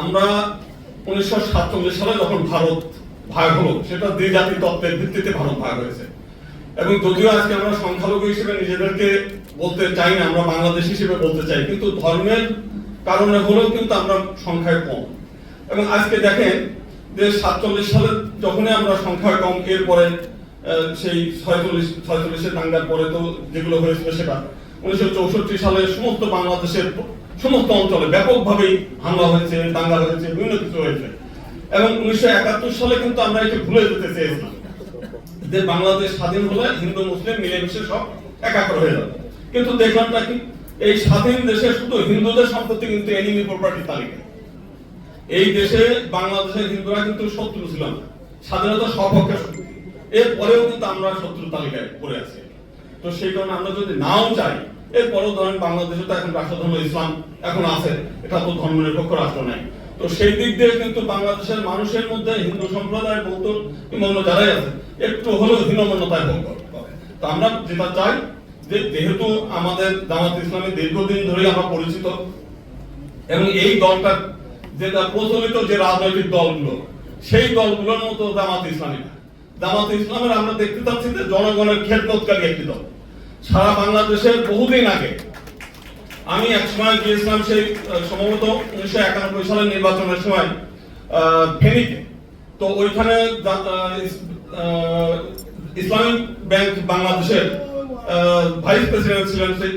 আমরা উনিশশো সাতচল্লিশ সালে যখন ভারত ভাগ হলো, সেটা দ্বিজাতি তত্ত্বের ভিত্তিতে ভারত ভাগ হয়েছে। এবং যদিও আজকে আমরা সংখ্যালঘু হিসেবে নিজেদেরকে বলতে চাই না, আমরা বাংলাদেশ হিসেবে বলতে চাই, কিন্তু ধর্মের কারণে হলেও কিন্তু আমরা সংখ্যায় কম। এবং আজকে দেখেন যে সাতচল্লিশ সালে যখনই আমরা সংখ্যায় কম, এরপরে সেই ছয়চল্লিশ ছয়চল্লিশের দাঙ্গার পরে তো যেগুলো হয়েছিল সেটা, উনিশশো চৌষট্টি সালে সমস্ত বাংলাদেশের সমস্ত অঞ্চলে ব্যাপকভাবেই হামলা হয়েছে, দাঙ্গা হয়েছে, বিভিন্ন কিছু হয়েছে। এবং উনিশশো একাত্তর সালে কিন্তু আমরা একে ভুলে যেতে চেয়েছিলাম। যে বাংলাদেশ স্বাধীন হলে হিন্দু, মুসলিম মিলেমিশে সব একাকার হয়ে যাবে। কিন্তু দেখলাম নাকি এই স্বাধীন দেশে শুধু হিন্দুদের সম্পত্তি কিন্তু এনিমি প্রপার্টি তালিকা। এই দেশে বাংলাদেশের হিন্দুরা কিন্তু শত্রু ছিল না, স্বাধীনতা সপক্ষে শত্রু। এরপরেও কিন্তু আমরা শত্রু তালিকায় পড়ে আছি। তো সেই কারণে আমরা যদি নাও চাই এরপরেও ধরেন বাংলাদেশে তো এখন রাষ্ট্রধর্ম, ইসলাম এখন আছে, এটা তো ধর্ম নিরপেক্ষ রাষ্ট্র নাই। তো সেই দিক দিয়ে কিন্তু বাংলাদেশের মানুষের মধ্যে হিন্দু সম্প্রদায় বলতো কিংবা অন্য যারাই আছে, একটু হলেও হীনমন্যতায় ভোগ করে। তো আমরা যেটা চাই, যে যেহেতু আমাদের জামাত ইসলামী দীর্ঘদিন ধরেই আমরা পরিচিত, এবং এই দলটা যেটা প্রচলিত যে রাজনৈতিক দলগুলো, সেই দলগুলোর মতো জামাত ইসলামী না জামাত ইসলামের আমরা দেখতে পাচ্ছি যে জনগণের খেদমতকারী একটি দল। সারা বাংলাদেশের বহুদিন আগে আমি এক সময় গিয়েছিলাম সেই সম্ভবত উনিশশো একানব্বই সালের নির্বাচনের সময় ফেনীতে। তো ওইখানে ইসলামিক ব্যাংক বাংলাদেশের ভাইস প্রেসিডেন্ট ছিলেন সেই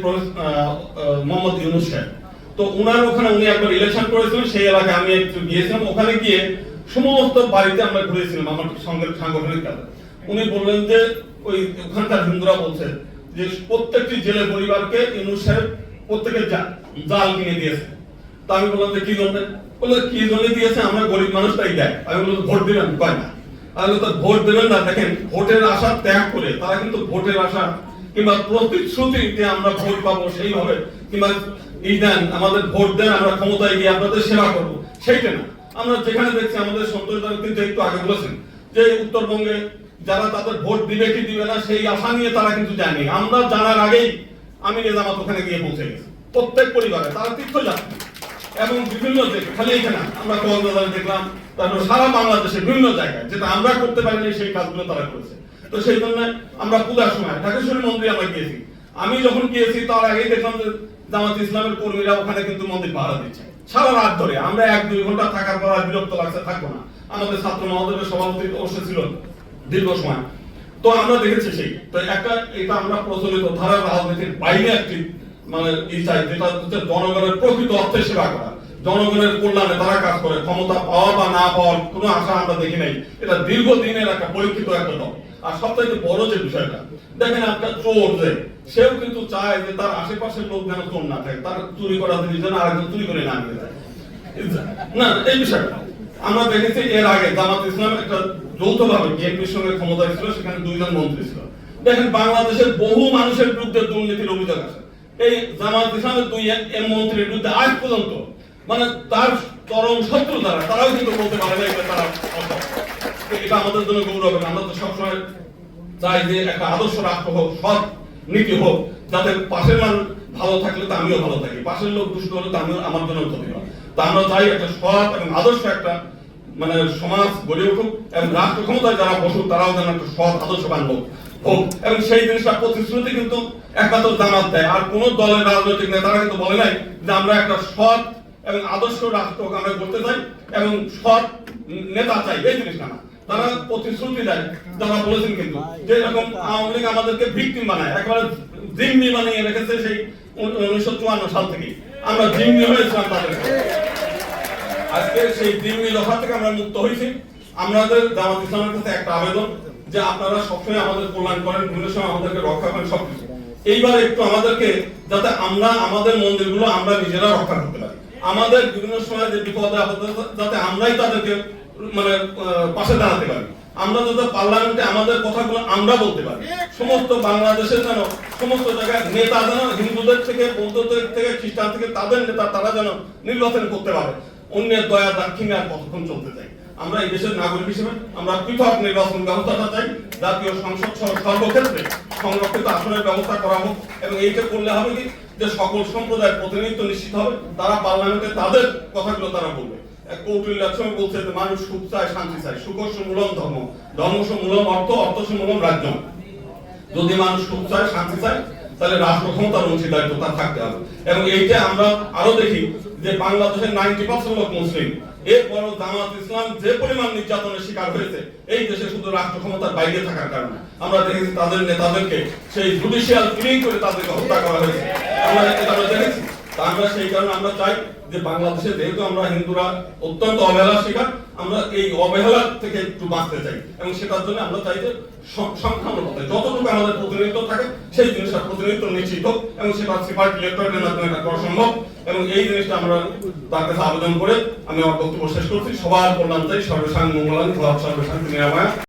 মোহাম্মদ ইউনুস সাহেব। তো উনার ওখানে উনি একবার ইলেকশন করেছিলেন, সেই এলাকায় আমি একটু গিয়েছিলাম। ওখানে গিয়ে সমস্ত বাড়িতে আমরা ঘুরেছিলাম, আমার সাংগঠনিক কাজে। উনি বললেন যে, ওই ওখানকার হিন্দুরা বলছেন যে, প্রত্যেকটি জেলে পরিবারকে সাহেব প্রত্যেকে জাল কিনে দিয়েছে। তা আমি বললাম যে, কি জন্য? বলল, কি জন্য দিয়েছে? আমরা গরিব মানুষ তাই দেয় আমি বললাম, ভোট দিবেন কয় না আমি তো ভোট দেবেন না, দেখেন, ভোটের আশা ত্যাগ করে তারা কিন্তু ভোটের আশা কিংবা প্রতিশ্রুতি আমরা ভোট পাবো সেইভাবে, কিংবা এই দেন, আমাদের ভোট দেন, আমরা ক্ষমতায় গিয়ে আপনাদের সেবা করব, সেইটা না। আমরা যেখানে দেখছি, আমাদের সন্তোষ দাস কিন্তু একটু আগে বলেছেন যে উত্তরবঙ্গে যারা তাদের ভোট দিবে কি দিবে না, সেই আশা নিয়ে তারা কিন্তু জানে আমরা জানার আগেই আমি নিজামাত ওখানে গিয়ে পৌঁছে গেছি। প্রত্যেক পরিবারে, তারা তীর্থযাত্রী এবং বিভিন্ন খালি এখানে আমরা কক্সবাজারে দেখলাম, তারপর সারা বাংলাদেশে বিভিন্ন জায়গায়, যেটা আমরা করতে পারিনি, সেই কাজগুলো তারা করেছে। তো সেই জন্য আমরা পূজার সময় ঢাকেশ্বরী মন্দিরে আমরা গিয়েছি। আমি যখন গিয়েছি, তার আগেই দেখলাম যে জামাত ইসলামের কর্মীরা ওখানে কিন্তু মন্দির পাহারা দিচ্ছে। সারা রাত ধরে আমরা এক দুই ঘণ্টা থাকার পর বিরক্ত লাগছে, থাকব না। আমাদের ছাত্র মহোদয়ের সভাপতি অবশ্য ছিল দীর্ঘ সময়। তো আমরা দেখেছি সেই। তো একটা এটা আমরা প্রচলিত ধারা রাজনীতির বাইরে একটি মানে এই চাই, যেটা হচ্ছে জনগণের প্রকৃত অর্থে সেবা করা। জনগণের কল্যাণে তারা কাজ করে, ক্ষমতা পাওয়া বা না পাওয়ার কোনো আশা আমরা দেখি নাই। এটা দীর্ঘদিনের একটা পরীক্ষিত একটা দল। আর সবথেকে বড় যে বিষয়টা, দেখেন একটা চোর যে, সেও কিন্তু চায় যে তার আশেপাশের লোক যেন চোর না থাকে। তার চুরি করা জিনিস যেন আরেকজন চুরি করে না নিয়ে যায়। না, এই বিষয়টা। আমরা দেখেছি এর আগে জামাত ইসলাম একটা যৌথভাবে বিএনপির সঙ্গে ক্ষমতায় ছিল সেখানে দুইজন মন্ত্রী ছিল। দেখেন বাংলাদেশের বহু মানুষের বিরুদ্ধে দুর্নীতির অভিযোগ আছে। এই জামাত ইসলামের দুই এম মন্ত্রীর বিরুদ্ধে আজ পর্যন্ত মানে তার চরম শত্রু তারা তারাও কিন্তু বলতে পারে না তারা এটা আমাদের জন্য গৌরবের আমরা তো সবসময় চাই যে একটা আদর্শ রাষ্ট্র হোক, সৎ নীতি হোক, যাতে পাশের মানুষ ভালো থাকলে তো আমিও ভালো থাকি, পাশের লোক দুষ্ট হলে তো আমিও আমার জন্য ক্ষতি হয়। তা আমরা চাই একটা সৎ এবং আদর্শ একটা মানে সমাজ গড়ে উঠুক এবং রাষ্ট্র ক্ষমতায় যারা বসুক, তারাও যেন একটা সৎ আদর্শবান লোক হোক। এবং সেই জিনিসটা প্রতিশ্রুতি কিন্তু একমাত্র জামাত দেয়। আর কোন দলের রাজনৈতিক নেতারা কিন্তু বলে নাই যে আমরা একটা সৎ এবং আদর্শ রাষ্ট্র আমরা করতে চাই এবং সৎ নেতা চাই। এই জিনিসটা না। তারা প্রতিশ্রুতি দেয় বলেছেন কিন্তু যে এরকম আওয়ামী লীগ আমাদেরকে বানায়, একেবারে জিম্মি বানিয়ে রেখেছে সেই উনিশশো চুয়ান্ন সাল থেকে। আমরা জিম্মি হয়েছিলাম আজকে সেই জিম্মি থেকে আমরা মুক্ত হয়েছি। আমাদের জামাত ইসলামের কাছে একটা আবেদন যে আপনারা সবসময় আমাদের কল্যাণ করেন, বিভিন্ন সময় আমাদেরকে রক্ষা করেন, সবকিছু। এইবার একটু আমাদেরকে যাতে আমরা আমাদের মন্দিরগুলো আমরা নিজেরা রক্ষা করতে পারি। আমাদের বিভিন্ন সময় যে বিপদে আপদে, যাতে আমরাই তাদেরকে মানে পাশে দাঁড়াতে পারি। আমরা যাতে পার্লামেন্টে আমাদের কথাগুলো আমরা বলতে পারি। সমস্ত বাংলাদেশের যেন, সমস্ত জায়গায় নেতা যেন, হিন্দুদের থেকে, বৌদ্ধদের থেকে, খ্রিস্টান থেকে, তাদের নেতা, তারা যেন নির্বাচন করতে পারে। অন্যের দয়া দাক্ষিণে আর কতক্ষণ চলতে চাই? আমরা এই দেশের নাগরিক হিসেবে আমরা পৃথক নির্বাচন ব্যবস্থাটা চাই। জাতীয় সংসদ সহ সর্বক্ষেত্রে সংরক্ষিত আসনের ব্যবস্থা করা হোক এবং এইটা করলে হবে কি? যে সকল সম্প্রদায়ের প্রতিনিধিত্ব নিশ্চিত হবে। তারা পার্লামেন্টে তাদের কথাগুলো তারা বলবে। কৌটিল্য সময় বলছে যে মানুষ সুখ চায়, শান্তি চায়। সুখস্য মূলম ধর্ম। ধর্মস্য মূলম অর্থ অর্থস্য মূলম রাজ্য। যদি মানুষ সুখ চায়, শান্তি চায়, তাহলে রাষ্ট্র ক্ষমতার অংশীদারিত্ব তার থাকতে হবে। এবং এইটা আমরা আরও দেখি যে বাংলাদেশের নাইনটি পার্সেন্ট লোক মুসলিম। এরপরও জামাত ইসলাম যে পরিমাণ নির্যাতনের শিকার হয়েছে, এই দেশে শুধু রাষ্ট্র ক্ষমতার বাইরে থাকার কারণে। আমরা দেখেছি তাদের নেতাদেরকে সেই জুডিশিয়াল কিলিং করে তাদেরকে হত্যা করা হয়েছে। আমরা দেখেছি তা আমরা সেই কারণে আমরা চাই যে বাংলাদেশে যেহেতু আমরা হিন্দুরা অত্যন্ত শিকার, আমরা এই অবহেলা থেকে একটু বাঁচতে চাই। এবং সেটার জন্য আমরা চাই যে যতটুকু আমাদের প্রতিনিধিত্ব থাকে, সেই জিনিসটা প্রতিনিধিত্ব নিশ্চিত হোক এবং সেটা সিপার ইলেকট্রনের মাধ্যমে এটা করা সম্ভব। এবং এই জিনিসটা আমরা তার কাছে আবেদন করে আমি আমার বক্তব্য শেষ করছি। সবার কল্যাণ চাই। সর্বসাং মঙ্গলান